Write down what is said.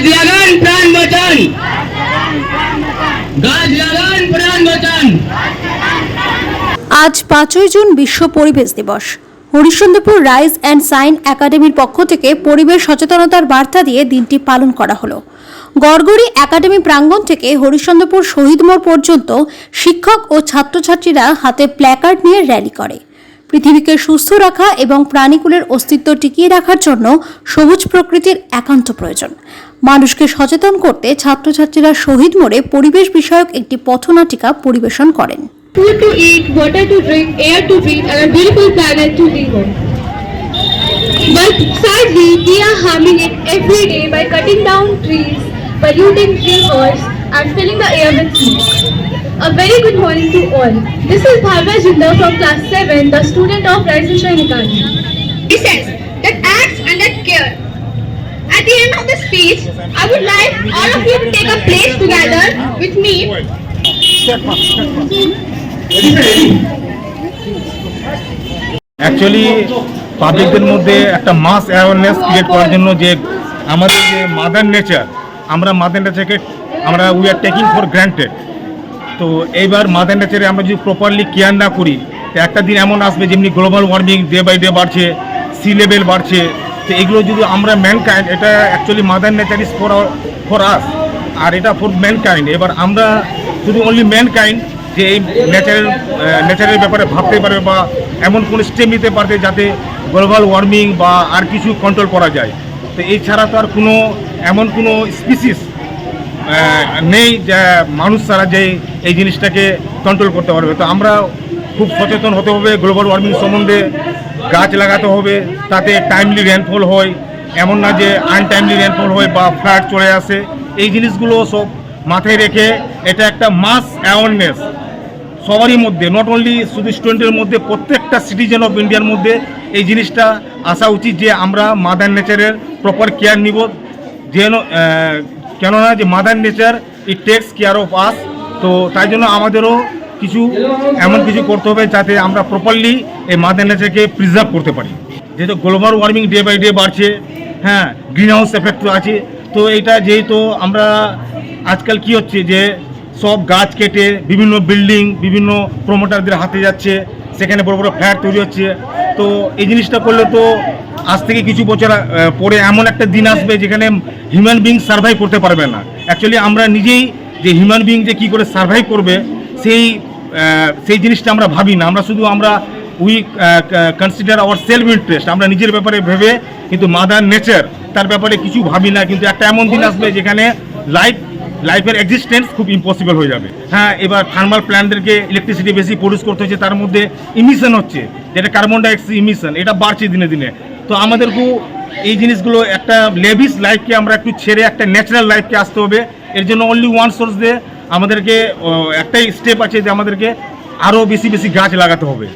গাছ লাগান, প্রাণ বাঁচান। গাছ লাগান, প্রাণ বাঁচান। আজ পাঁচই জুন বিশ্ব পরিবেশ দিবস। হরিশ্চন্দ্রপুর রাইজ অ্যান্ড সাইন একাডেমির পক্ষ থেকে পরিবেশ সচেতনতার বার্তা দিয়ে দিনটি পালন করা হলো। গড়গড়ি একাডেমি প্রাঙ্গণ থেকে হরিশ্চন্দ্রপুর শহীদ মোড় পর্যন্ত শিক্ষক ও ছাত্রছাত্রীরা হাতে প্ল্যাকার্ড নিয়ে র্যালি করে। পৃথিবীকে সুস্থ রাখা এবং প্রাণীকুলের অস্তিত্ব টিকিয়ে রাখার জন্য সবুজ প্রকৃতির একান্ত প্রয়োজন। মানুষকে সচেতন করতে ছাত্রছাত্রীরা শহীদ মোড়ে পরিবেশ বিষয়ক একটি পথনাটিকা পরিবেশন করেন। But sadly, we are harming it every day by cutting down trees, polluting rivers, and filling the air with smoke. A very good morning to all. This is Bhavya Jindal from class 7, the student of Rice and Shine Academy. He says that acts and that care. At the end of the speech, I would like all of you to take a place together with me actually পাবলিকদের মধ্যে একটা মাস awareness create করার জন্য যে আমাদের যে mother nature আমরা mother নেচারকে আমরা we are taking for granted তো এইবার মাদার নেচারে আমরা যদি প্রপারলি কেয়ার না করি, তো একটা দিন এমন আসবে যেমনি global warming day by day বাড়ছে সি লেভেল বাড়ছে, তো এগুলো যদি আমরা ম্যানকাইন্ড এটা actually mother nature is for for us আর এটা ফর ম্যানকাইন্ড এবার আমরা শুধু অনলি ম্যানকাইন্ড যে এই নেচারের নেচারের ব্যাপারে ভাবতে পারবে বা এমন কোনো স্টেপ নিতে পারবে যাতে গ্লোবাল ওয়ার্মিং বা আর কিছু কন্ট্রোল করা যায়। তো এছাড়া তো আর কোনো, এমন কোনো স্পিসিস নেই, যা মানুষ ছাড়া যে এই জিনিসটাকে কন্ট্রোল করতে পারবে। তো আমরা খুব সচেতন হতে হবে গ্লোবাল ওয়ার্মিং সম্বন্ধে গাছ লাগাতে হবে, তাতে টাইমলি রেনফল হয়। এমন না যে আনটাইমলি রেনফল হয় বা ফ্লাড চলে আসে। এই জিনিসগুলো সব মাথায় রেখে এটা একটা মাস অ্যাওয়ারনেস সবারই মধ্যে নট অনলি শুধু স্টুডেন্টের মধ্যে, প্রত্যেকটা সিটিজেন অফ ইন্ডিয়ার মধ্যে এই জিনিসটা আসা উচিত যে আমরা মাদার নেচারের প্রপার কেয়ার নিব, যেন কেননা যে mother nature it takes care of us তো তাই জন্য আমাদেরও কিছু এমন কিছু করতে হবে যাতে আমরা প্রপারলি এই মাদার নেচারকে প্রিজার্ভ করতে পারি। যেহেতু global warming day by day বাড়ছে হ্যাঁ গ্রিন হাউস এফেক্ট আছে, তো এটা যেহেতু আমরা আজকাল কি হচ্ছে যে সব গাছ কেটে বিভিন্ন বিল্ডিং বিভিন্ন প্রমোটারদের হাতে যাচ্ছে সেখানে বড় বড় ফ্ল্যাট তৈরি হচ্ছে। তো এই জিনিসটা করলে তো আজ থেকে কিছু বছর পরে এমন একটা দিন আসবে যেখানে হিউম্যান বিং সার্ভাইভ করতে পারবে না। অ্যাকচুয়ালি আমরা নিজেই যে হিউম্যান বিং যে কী করে সার্ভাইভ করবে, সেই সেই জিনিসটা আমরা ভাবি না। আমরা শুধু আমরা we consider our self interest আমরা নিজের ব্যাপারে ভেবে কিন্তু মাদার নেচার তার ব্যাপারে কিছু ভাবি না। কিন্তু একটা এমন দিন আসবে যেখানে লাইফ লাইফের এক্সিস্টেন্স খুব ইম্পসিবল হয়ে যাবে। হ্যাঁ এবার থার্মাল প্ল্যান্টদেরকে ইলেকট্রিসিটি বেশি প্রডিউস করতে হচ্ছে, তার মধ্যে ইমিশন হচ্ছে, যেটা কার্বন ডাইঅক্সাইড ইমিশন এটা বাড়ছে দিনে দিনে। তো আমাদেরকেও এই জিনিসগুলো একটা লেভিস লাইফকে আমরা একটু ছেড়ে একটা ন্যাচারাল লাইফকে আসতে হবে। এর জন্য অনলি ওয়ান সোর্স দিয়ে আমাদেরকে একটাই স্টেপ আছে যে আমাদেরকে আরও বেশি বেশি গাছ লাগাতে হবে।